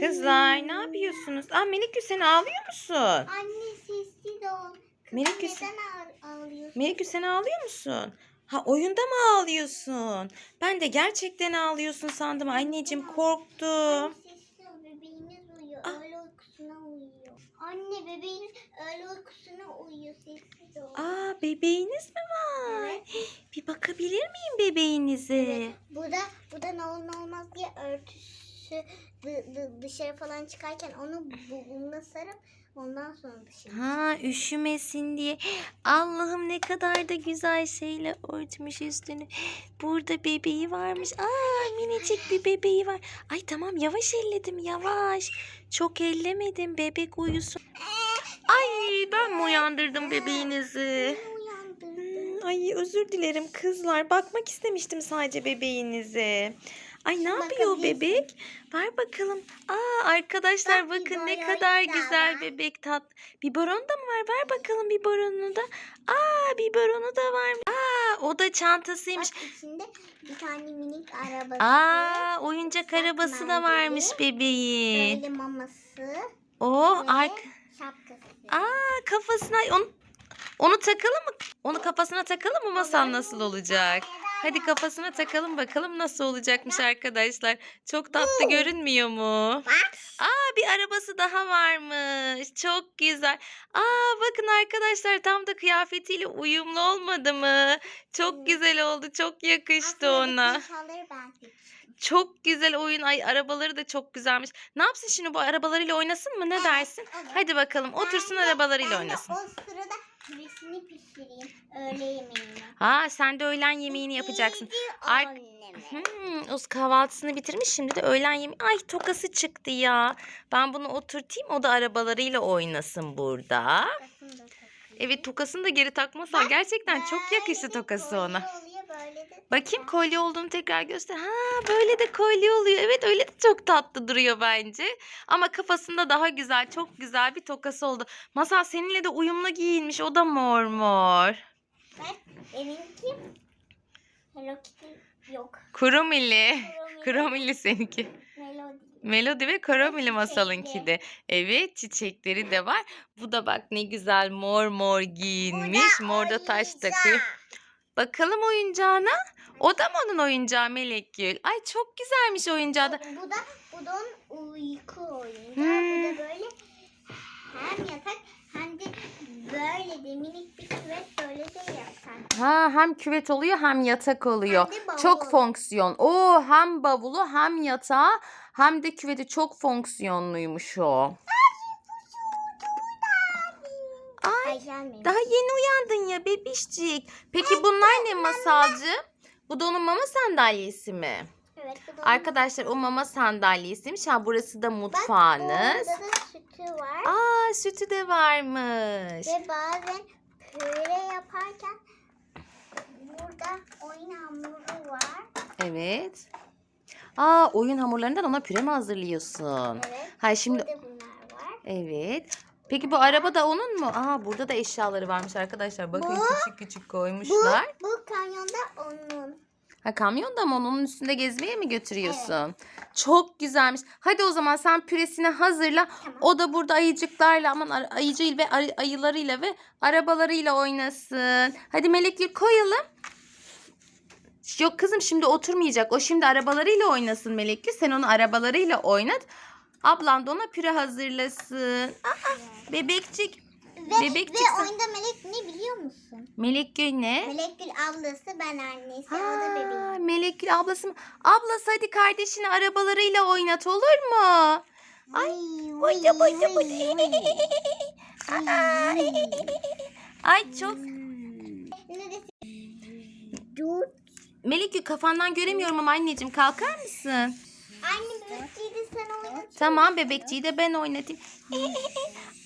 Kızlar ne yapıyorsunuz? Aa Melikgül sen ağlıyor musun? Anne sessiz ol. Neden ağ- ağlıyorsun? Melikgül sen ağlıyor musun? Ha oyunda mı ağlıyorsun? Ben de gerçekten ağlıyorsun sandım. Anneciğim korktum. Anne sessiz ol bebeğimiz uyuyor. Ah. Öğle uykusuna uyuyor. Anne bebeğimiz öğle uykusuna uyuyor. Sessiz ol. Aa bebeğiniz mi var? Bir bakabilir miyim bebeğinize? Bu da bu da ne olur ne olmaz diye örtüsü dı- dışarı falan çıkarken onu bulgumla sarıp ondan sonra dışarı. Ha üşümesin diye. Allah'ım ne kadar da güzel şeyle örtmüş üstünü. Burada bebeği varmış. Aa minicik bir bebeği var. Ay tamam yavaş elledim yavaş. Çok ellemedim bebek uyusun. Ay ben mi uyandırdım bebeğinizi? Ay özür dilerim kızlar. Bakmak istemiştim sadece bebeğinize. Ay ne yapıyor bebek? Ver bakalım. Aa arkadaşlar Bak, bakın ne kadar da güzel var. bebek tat. Biberon da mı var? Ver bakalım biberonu da. Aa biberonu da var. Aa o da çantasıymış. Bak içinde bir tane minik arabası. Aa oyuncak arabası da varmış bebeğin. Böyle maması. Oh ark. şapkası. Aa kafasına onu onu takalım mı? Onu kafasına takalım mı masal nasıl olacak? Hadi kafasına takalım bakalım nasıl olacakmış arkadaşlar. Çok tatlı görünmüyor mu? Bak. Aa bir arabası daha varmış. Çok güzel. Aa bakın arkadaşlar tam da kıyafetiyle uyumlu olmadı mı? Çok güzel oldu. Çok yakıştı ona. Çok güzel oyun. Ay arabaları da çok güzelmiş. Ne yapsın şimdi bu arabalarıyla oynasın mı? Ne dersin? olur. Hadi bakalım otursun arabalarıyla oynasın. o sırada küresini pişireyim. Öğle yemeğini. Ha sen de öğlen yemeğini yapacaksın. Ar-. Hmm, Uz kahvaltısını bitirmiş şimdi de öğlen yemeği. Ay tokası çıktı ya. Ben bunu oturtayım o da arabalarıyla oynasın burada. Evet tokasını da geri takmasa gerçekten çok yakıştı tokası ona. Böyle de Bakayım kolye olduğunu tekrar göster. Ha böyle de kolye oluyor. Evet öyle de çok tatlı duruyor bence. Ama kafasında daha güzel, çok güzel bir tokası oldu. Masal seninle de uyumlu giyinmiş. O da mor mor. Bak benimki Hello Kitty yok. Kromili. Kromili seninki. Melody. Melodi ve Çiçekli. masalınki de. Evet çiçekleri de var. Bu da bak ne güzel mor mor giyinmiş. Mor da taş takıyor. Bakalım oyuncağına. O da mı onun oyuncağı Melekgül? Ay çok güzelmiş oyuncağı da. Bu da bu da onun uyku oyuncağı. Hmm. Bu da böyle hem yatak hem de böyle de minik bir küvet böyle de yatak. Ha hem küvet oluyor hem yatak oluyor. Hem. Çok fonksiyon. Oo hem bavulu hem yatağı hem de küveti çok fonksiyonluymuş o. Ay Ay daha yeni uyandın ya bebişcik. Peki bunlar ne masalcı? Bu da onun mama sandalyesi mi? Evet, bu da Arkadaşlar o mama sandalyesiymiş. Ha burası da Bak, mutfağınız. Burada da sütü var. Aa sütü de varmış. Ve bazen püre yaparken burada oyun hamuru var. Evet. Aa oyun hamurlarından ona püre mi hazırlıyorsun? Evet. Ha şimdi Burada bunlar var. evet. Peki bu araba da onun mu? Aa burada da eşyaları varmış arkadaşlar. Bakın Bu- küçük küçük koymuşlar. Bu, bu kanyonda onun. Ha kamyonda mı onun üstünde gezmeye mi götürüyorsun? Çok güzelmiş. Hadi o zaman sen püresini hazırla. O da burada ayıcıklarla aman ar- ve arı- ayılarıyla ve arabalarıyla oynasın. Hadi Melekgül koyalım. Yok kızım şimdi oturmayacak. O şimdi arabalarıyla oynasın Melekgül. Sen onu arabalarıyla oynat. Ablan da ona püre hazırlasın. Aa, bebekçik. Ve, Bebek ve çıksın. oyunda Melek ne biliyor musun? Melekgül ne? Melekgül ablası ben annesi o da bebeğim. Melekgül ablası mı? Ablası hadi kardeşini arabalarıyla oynat olur mu? Ay, buydu, buydu, buydu. Ay, Ay çok. Ne Dur. Melekgül kafandan göremiyorum ama anneciğim kalkar mısın? De sen oynat. Tamam bebekçiyi de ben oynatayım.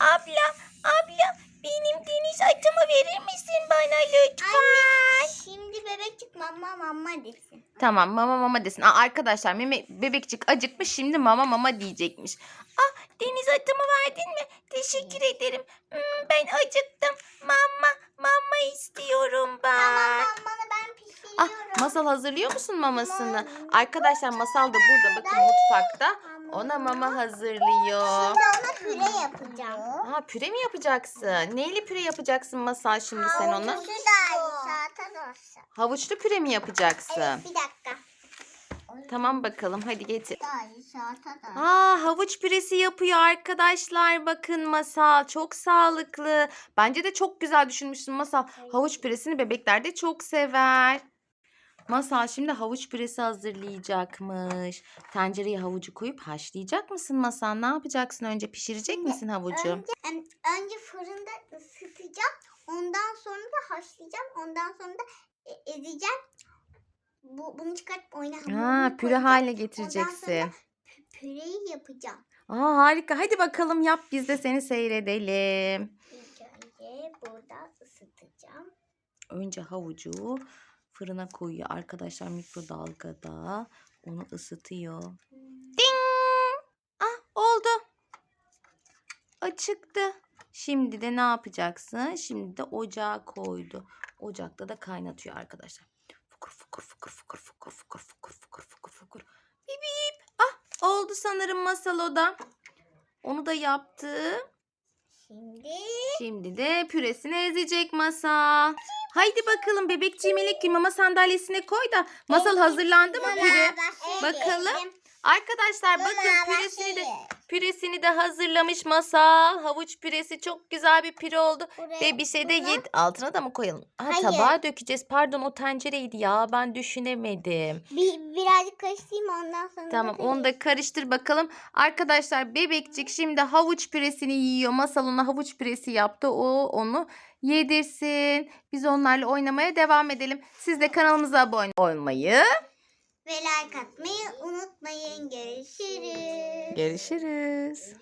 abla, abla benim deniz atımı verir misin bana lütfen? Anne şimdi bebekçik mama mama desin. Tamam mama mama desin. Aa, arkadaşlar meme, bebekçik acıkmış şimdi mama mama diyecekmiş. Ah deniz atımı verdin mi? Teşekkür ederim. Hmm, ben acıktım. Masal hazırlıyor musun mamasını? Arkadaşlar masal da burada bakın mutfakta. Ona mama hazırlıyor. Şimdi ona püre yapacağım. Aa, püre mi yapacaksın? Neyle püre yapacaksın Masal şimdi sen ona? Havuçlu zaten olsun. Havuçlu püre mi yapacaksın? Evet bir dakika. Tamam bakalım hadi getir. Aa havuç püresi yapıyor arkadaşlar. Bakın Masal çok sağlıklı. Bence de çok güzel düşünmüşsün Masal. Havuç püresini bebekler de çok sever. Masal şimdi havuç püresi hazırlayacakmış. Tencereye havucu koyup haşlayacak mısın Masal? Ne yapacaksın önce? Pişirecek misin havucu? Önce, önce fırında ısıtacağım. Ondan sonra da haşlayacağım. Ondan sonra da e, ezeceğim. Bu, bunu çıkartıp oyuna Ha, püre koyacağım. hale Ondan getireceksin. sonra pü- püreyi yapacağım. Aa harika. Hadi bakalım yap biz de seni seyredelim. İlk önce burada ısıtacağım. Önce havucu fırına koyuyor arkadaşlar mikrodalgada. Onu ısıtıyor. Ding! Ah oldu. Açıktı. Şimdi de ne yapacaksın? Şimdi de ocağa koydu. Ocakta da kaynatıyor arkadaşlar. Fukur fukur fukur fukur fukur fukur fukur fukur fukur fukur. Bip bip. Ah oldu sanırım masal o da. Onu da yaptı. Şimdi Şimdi de püresini ezecek masa. Haydi bakalım bebekciğim melek mama sandalyesine koy da masal hazırlandı mı püre? Bakalım. Arkadaşlar bakın püresini de püresini de hazırlamış masal. Havuç püresi çok güzel bir püre oldu. Ve bir şey de yed altına da mı koyalım? Ha, Hayır. tabağa dökeceğiz. Pardon o tencereydi ya ben düşünemedim. Bir, birazcık karıştırayım ondan sonra. Tamam da onu da karıştır bakalım. Arkadaşlar bebekçik şimdi havuç püresini yiyor. Masal ona havuç püresi yaptı. O onu yedirsin. Biz onlarla oynamaya devam edelim. Siz de kanalımıza abone olmayı. Ve like atmayı unutmayın. Görüşürüz. Görüşürüz.